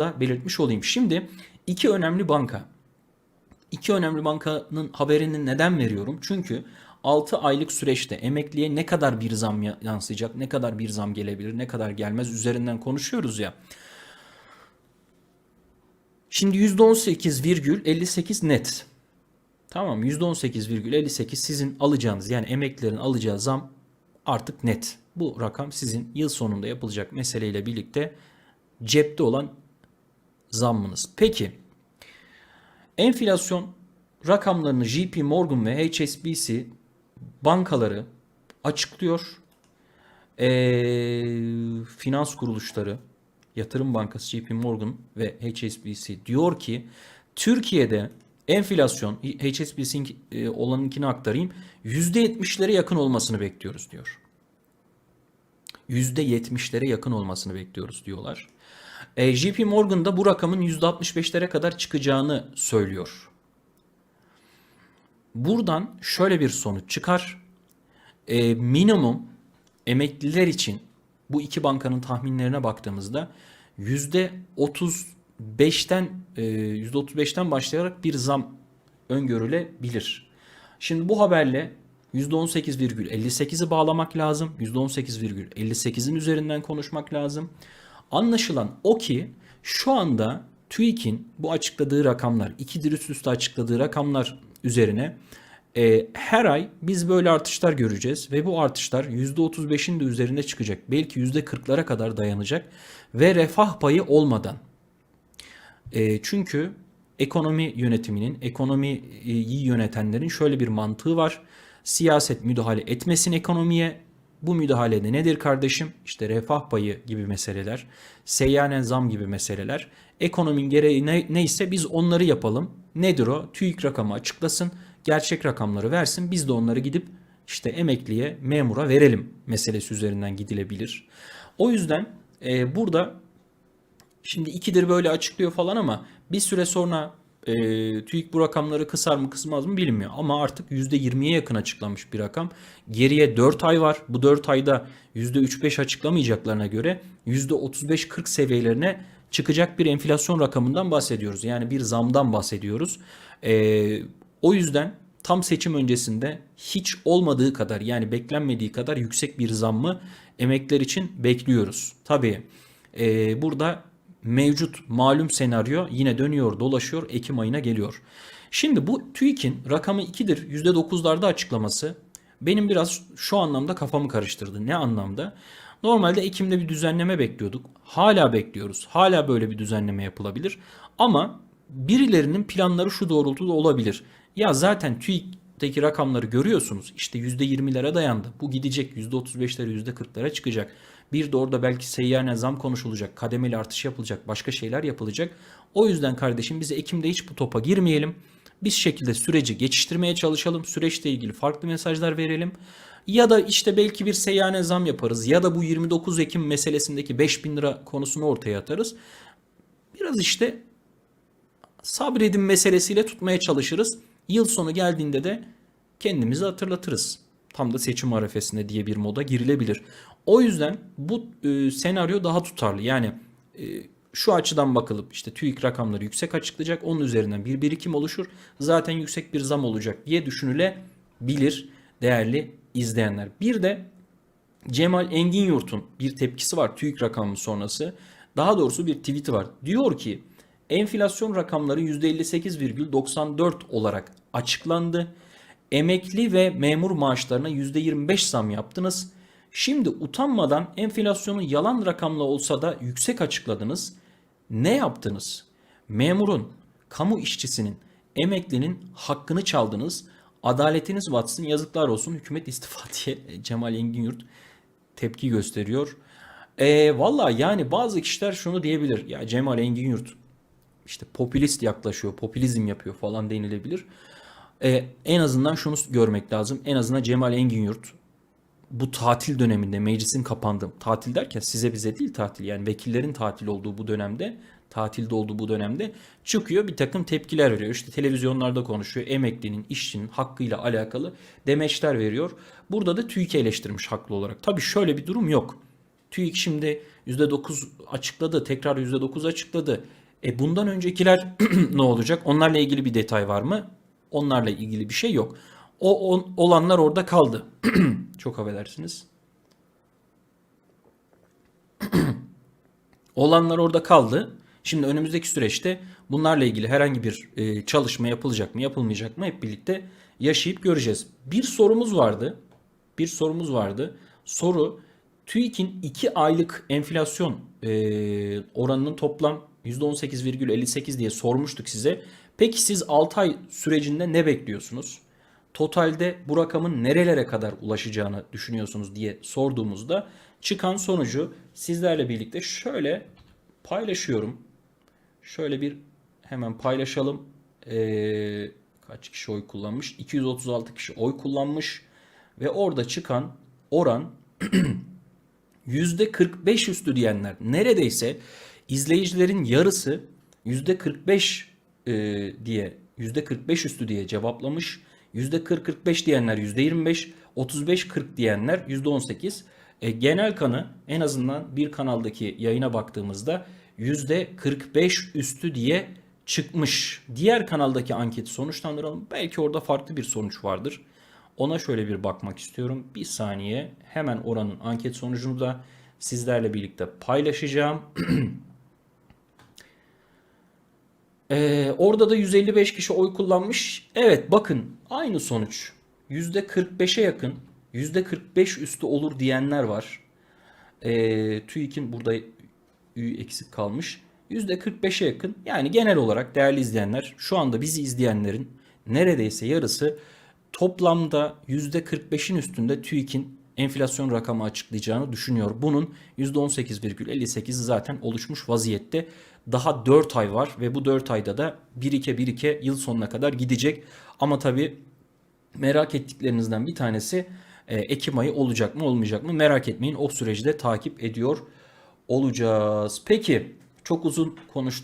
da belirtmiş olayım. Şimdi iki önemli banka. İki önemli bankanın haberini neden veriyorum? Çünkü 6 aylık süreçte emekliye ne kadar bir zam ya- yansıyacak, ne kadar bir zam gelebilir, ne kadar gelmez üzerinden konuşuyoruz ya. Şimdi %18,58 net. Tamam %18,58 sizin alacağınız yani emeklilerin alacağı zam artık net. Bu rakam sizin yıl sonunda yapılacak meseleyle birlikte cepte olan zammınız. Peki enflasyon rakamlarını JP Morgan ve HSBC bankaları açıklıyor. Ee, finans kuruluşları, yatırım bankası JP Morgan ve HSBC diyor ki Türkiye'de enflasyon HSBC'nin e, olanınkini aktarayım %70'lere yakın olmasını bekliyoruz diyor. %70'lere yakın olmasını bekliyoruz diyorlar. E, JP Morgan da bu rakamın %65'lere kadar çıkacağını söylüyor. Buradan şöyle bir sonuç çıkar. E, minimum emekliler için bu iki bankanın tahminlerine baktığımızda %35'ten e, %35'ten başlayarak bir zam öngörülebilir. Şimdi bu haberle %18,58'i bağlamak lazım. %18,58'in üzerinden konuşmak lazım. Anlaşılan o ki şu anda TÜİK'in bu açıkladığı rakamlar, ikidir üst üste açıkladığı rakamlar üzerine e, her ay biz böyle artışlar göreceğiz ve bu artışlar %35'in de üzerine çıkacak. Belki %40'lara kadar dayanacak ve refah payı olmadan. E, çünkü ekonomi yönetiminin, ekonomiyi yönetenlerin şöyle bir mantığı var. Siyaset müdahale etmesin ekonomiye. Bu müdahalede nedir kardeşim? İşte refah payı gibi meseleler, seyyanen zam gibi meseleler. Ekonominin gereği ne, neyse biz onları yapalım. Nedir o? TÜİK rakamı açıklasın, gerçek rakamları versin. Biz de onları gidip işte emekliye, memura verelim meselesi üzerinden gidilebilir. O yüzden e, burada Şimdi ikidir böyle açıklıyor falan ama bir süre sonra e, TÜİK bu rakamları kısar mı kısmaz mı bilinmiyor. Ama artık %20'ye yakın açıklanmış bir rakam. Geriye 4 ay var. Bu 4 ayda %3-5 açıklamayacaklarına göre %35-40 seviyelerine çıkacak bir enflasyon rakamından bahsediyoruz. Yani bir zamdan bahsediyoruz. E, o yüzden tam seçim öncesinde hiç olmadığı kadar yani beklenmediği kadar yüksek bir zammı emekliler için bekliyoruz. Tabii e, burada mevcut malum senaryo yine dönüyor dolaşıyor Ekim ayına geliyor. Şimdi bu TÜİK'in rakamı 2'dir %9'larda açıklaması benim biraz şu anlamda kafamı karıştırdı. Ne anlamda? Normalde Ekim'de bir düzenleme bekliyorduk. Hala bekliyoruz. Hala böyle bir düzenleme yapılabilir. Ama birilerinin planları şu doğrultuda olabilir. Ya zaten TÜİK'teki rakamları görüyorsunuz. İşte %20'lere dayandı. Bu gidecek %35'lere %40'lara çıkacak. Bir de orada belki seyyanen zam konuşulacak, kademeli artış yapılacak, başka şeyler yapılacak. O yüzden kardeşim biz Ekim'de hiç bu topa girmeyelim. Biz şekilde süreci geçiştirmeye çalışalım. Süreçle ilgili farklı mesajlar verelim. Ya da işte belki bir seyyanen zam yaparız. Ya da bu 29 Ekim meselesindeki 5000 lira konusunu ortaya atarız. Biraz işte sabredin meselesiyle tutmaya çalışırız. Yıl sonu geldiğinde de kendimizi hatırlatırız. Tam da seçim arefesinde diye bir moda girilebilir. O yüzden bu e, senaryo daha tutarlı. Yani e, şu açıdan bakılıp işte TÜİK rakamları yüksek açıklayacak. Onun üzerinden bir birikim oluşur. Zaten yüksek bir zam olacak diye düşünülebilir değerli izleyenler. Bir de Cemal Engin Yurt'un bir tepkisi var TÜİK rakamı sonrası. Daha doğrusu bir tweet'i var. Diyor ki enflasyon rakamları %58,94 olarak açıklandı. Emekli ve memur maaşlarına %25 zam yaptınız. Şimdi utanmadan enflasyonu yalan rakamla olsa da yüksek açıkladınız. Ne yaptınız? Memurun, kamu işçisinin, emeklinin hakkını çaldınız. Adaletiniz batsın yazıklar olsun hükümet istifa diye Cemal Engin tepki gösteriyor. E, Valla yani bazı kişiler şunu diyebilir. Ya Cemal Engin işte popülist yaklaşıyor, popülizm yapıyor falan denilebilir. E, en azından şunu görmek lazım. En azından Cemal Engin Yurt bu tatil döneminde meclisin kapandığı, tatil derken size bize değil tatil yani vekillerin tatil olduğu bu dönemde, tatilde olduğu bu dönemde çıkıyor bir takım tepkiler veriyor. İşte televizyonlarda konuşuyor emeklinin, işçinin hakkıyla alakalı demeçler veriyor. Burada da TÜİK'i eleştirmiş haklı olarak. Tabii şöyle bir durum yok. TÜİK şimdi %9 açıkladı. Tekrar %9 açıkladı. E bundan öncekiler ne olacak? Onlarla ilgili bir detay var mı? Onlarla ilgili bir şey yok. O on- olanlar orada kaldı. Çok affedersiniz. Olanlar orada kaldı. Şimdi önümüzdeki süreçte bunlarla ilgili herhangi bir e, çalışma yapılacak mı, yapılmayacak mı hep birlikte yaşayıp göreceğiz. Bir sorumuz vardı. Bir sorumuz vardı. Soru TÜİK'in 2 aylık enflasyon e, oranının toplam %18,58 diye sormuştuk size. Peki siz 6 ay sürecinde ne bekliyorsunuz? Totalde bu rakamın nerelere kadar ulaşacağını düşünüyorsunuz diye sorduğumuzda çıkan sonucu sizlerle birlikte şöyle paylaşıyorum. Şöyle bir hemen paylaşalım. Ee, kaç kişi oy kullanmış? 236 kişi oy kullanmış ve orada çıkan oran %45 üstü diyenler neredeyse izleyicilerin yarısı %45 e, diye %45 üstü diye cevaplamış. %40-45 diyenler %25, 35-40 diyenler %18. E, genel kanı en azından bir kanaldaki yayına baktığımızda %45 üstü diye çıkmış. Diğer kanaldaki anketi sonuçlandıralım. Belki orada farklı bir sonuç vardır. Ona şöyle bir bakmak istiyorum. Bir saniye hemen oranın anket sonucunu da sizlerle birlikte paylaşacağım. Ee, orada da 155 kişi oy kullanmış. Evet bakın aynı sonuç. %45'e yakın, %45 üstü olur diyenler var. Ee, TÜİK'in burada ü eksik kalmış. %45'e yakın. Yani genel olarak değerli izleyenler şu anda bizi izleyenlerin neredeyse yarısı toplamda %45'in üstünde TÜİK'in enflasyon rakamı açıklayacağını düşünüyor. Bunun %18,58'i zaten oluşmuş vaziyette. Daha 4 ay var ve bu 4 ayda da 1-2-1-2 yıl sonuna kadar gidecek. Ama tabii merak ettiklerinizden bir tanesi e, Ekim ayı olacak mı olmayacak mı merak etmeyin. O süreci de takip ediyor olacağız. Peki çok uzun konuştum.